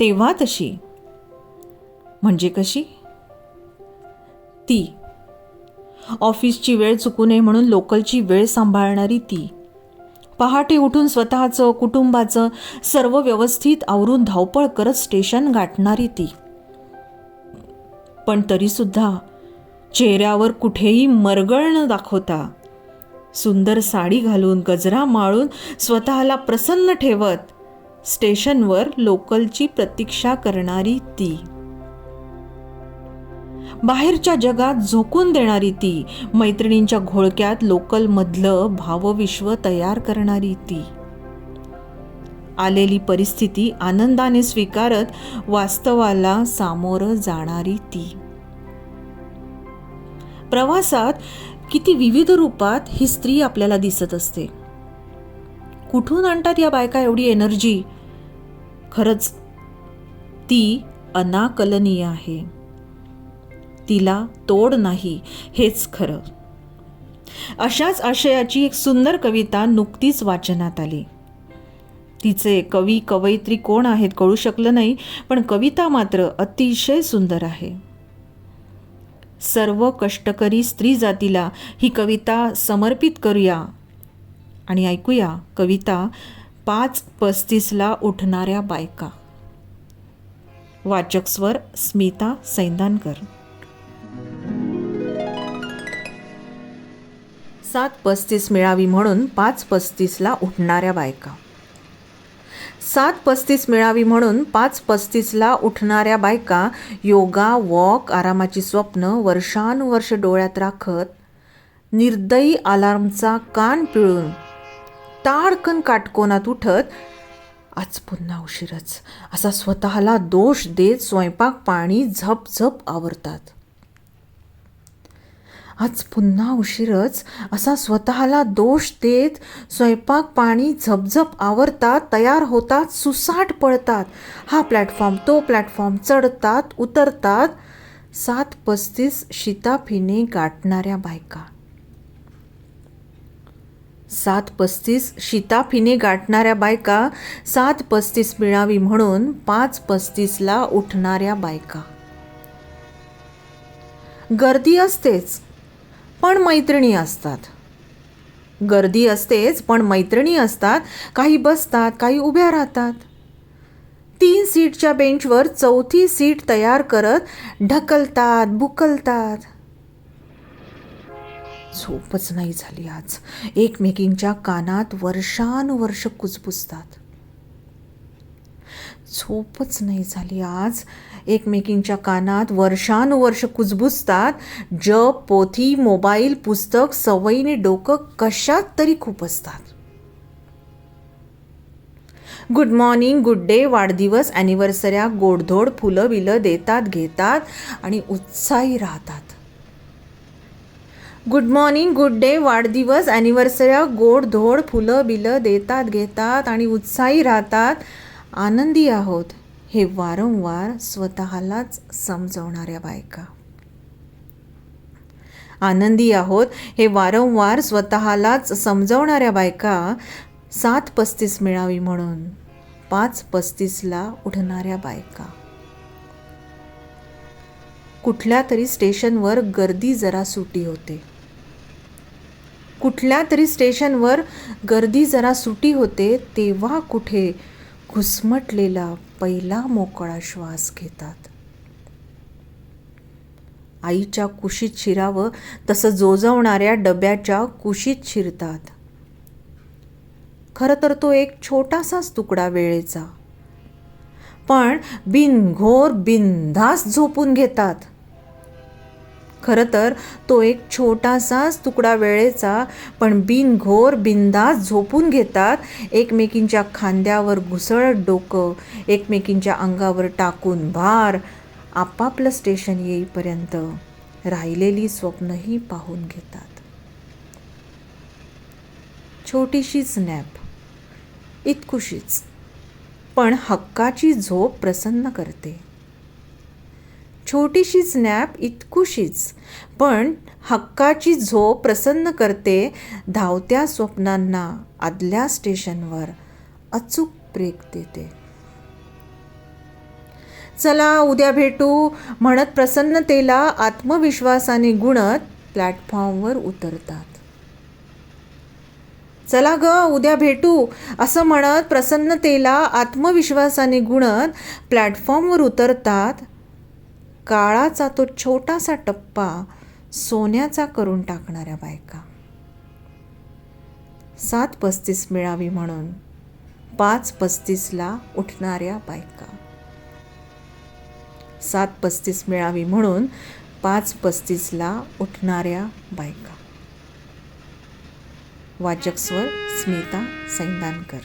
तेव्हा तशी. म्हणजे कशी? ती. ऑफिसची वेळ चुकू नये म्हणून लोकलची वेळ सांभाळणारी ती. पहाटे उठून स्वतःचं कुटुंबाचं सर्व व्यवस्थित आवरून धावपळ करत स्टेशन गाठणारी ती. पण तरीसुद्धा चेहऱ्यावर कुठेही मरगळ न दाखवता सुंदर साडी घालून गजरा माळून स्वतःला प्रसन्न ठेवत स्टेशनवर लोकलची प्रतीक्षा करणारी ती. बाहेरच्या जगात झोकून देणारी ती मैत्रिणींच्या घोळक्यात लोकलमधलं भावविश्व तयार करणारी ती. आलेली परिस्थिती आनंदाने स्वीकारत वास्तवाला सामोरं जाणारी ती. प्रवासात किती विविध रूपात ही स्त्री आपल्याला दिसत असते. कुठून आणतात या बायका एवढी एनर्जी? खरंच ती अनाकलनीय आहे. तिला तोड नाही हेच खरं. अशाच आशयाची एक सुंदर कविता नुकतीच वाचनात आली. तिचे कवी कवयित्री कोण आहेत कळू शकलं नाही पण कविता मात्र अतिशय सुंदर आहे. सर्व कष्टकरी स्त्री जातीला ही कविता समर्पित करूया आणि ऐकूया कविता पाच पस्तीसला उठणाऱ्या बायका. वाचक स्वर स्मिता सैंदानकर. सात पस्तीस मिळावी म्हणून पाच पस्तीसला उठणाऱ्या बायका. सात पस्तीस मिळावी म्हणून पाच पस्तीसला उठणाऱ्या बायका योगा वॉक आरामाची स्वप्न वर्षानुवर्ष डोळ्यात राखत निर्दयी अलार्मचा कान पिळून ताडकन काटकोनात उठत आज पुन्हा उशीरच. असा स्वतःला दोष देत स्वयंपाक पाणी झपझप आवरतात. आज पुन्हा उशीरच. असा स्वतःला दोष देत स्वयंपाक पाणी झपझप आवरतात तयार होतात सुसाट पळतात. हा प्लॅटफॉर्म तो प्लॅटफॉर्म चढतात उतरतात. सात पस्तीस शिताफीने गाठणाऱ्या बायका. सात पस्तीस शिताफीने गाठणाऱ्या बायका सात पस्तीस मिळावी म्हणून पाच पस्तीसला उठणाऱ्या बायका. गर्दी असतेच पण मैत्रिणी असतात. गर्दी असतेच पण मैत्रिणी असतात. काही बसतात काही उभ्या राहतात. तीन सीटच्या बेंचवर चौथी सीट तयार करत ढकलतात बुकलतात. झोपच नाही झाली आज. एकमेकींच्या कानात वर्षानुवर्ष कुजबुजतात. झोपच नाही झाली आज. एकमेकींच्या कानात वर्षानुवर्ष कुजबुजतात. जप पोथी मोबाईल पुस्तक सवयीने डोकं कशात तरी खूप असतात गुड मॉर्निंग गुड डे वाढदिवस ॲनिव्हर्सऱ्या गोडधोड फुलं बिलं देतात घेतात आणि उत्साही राहतात. गुड मॉर्निंग गुड डे वाढदिवस ॲनिव्हर्सऱ्या गोड धोड फुलं बिलं देतात घेतात आणि उत्साही राहतात. आनंदी आहोत हे वारंवार स्वतःलाच समजवणाऱ्या बायका. आनंदी आहोत हे वारंवार स्वतःलाच समजवणाऱ्या बायका. सात पस्तीस मिळावी म्हणून पाच पस्तीसला उठणाऱ्या बायका. कुठल्या तरी स्टेशनवर गर्दी जरा सुटी होते. कुठल्या तरी स्टेशनवर गर्दी जरा सुटी होते तेव्हा कुठे घुसमटलेला पहिला मोकळा श्वास घेतात. आईच्या कुशीत शिरावं तसं जोजवणाऱ्या डब्याच्या कुशीत शिरतात. खरं तर तो एक छोटासाच तुकडा वेळेचा. पण बिनघोर बिनधास झोपून घेतात. खरं तर तो एक छोटासाच तुकडा वेळेचा पण बिनघोर बिंदास झोपून घेतात एकमेकींच्या खांद्यावर घुसळत डोकं एकमेकींच्या अंगावर टाकून भार. आपापलं स्टेशन येईपर्यंत राहिलेली स्वप्नही पाहून घेतात. छोटीशीच नॅप इतकुशीच पण हक्काची झोप प्रसन्न करते. छोटीशीच नॅप इतकुशीच. पण हक्काची झोप प्रसन्न करते धावत्या स्वप्नांना आदल्या स्टेशनवर अचूक ब्रेक देते. चला उद्या भेटू. म्हणत प्रसन्नतेला आत्मविश्वासाने गुणत प्लॅटफॉर्मवर उतरतात. चला ग उद्या भेटू. असं म्हणत प्रसन्नतेला आत्मविश्वासाने गुणत प्लॅटफॉर्मवर उतरतात काळाचा तो छोटासा टप्पा सोन्याचा करून टाकणाऱ्या बायका. सात पस्तीस मिळावी म्हणून पाच पस्तीसला उठणाऱ्या बायका. सात पस्तीस मिळावी म्हणून पाच पस्तीसला उठणाऱ्या बायका. वाचक स्वर स्मिता सैंदानकर.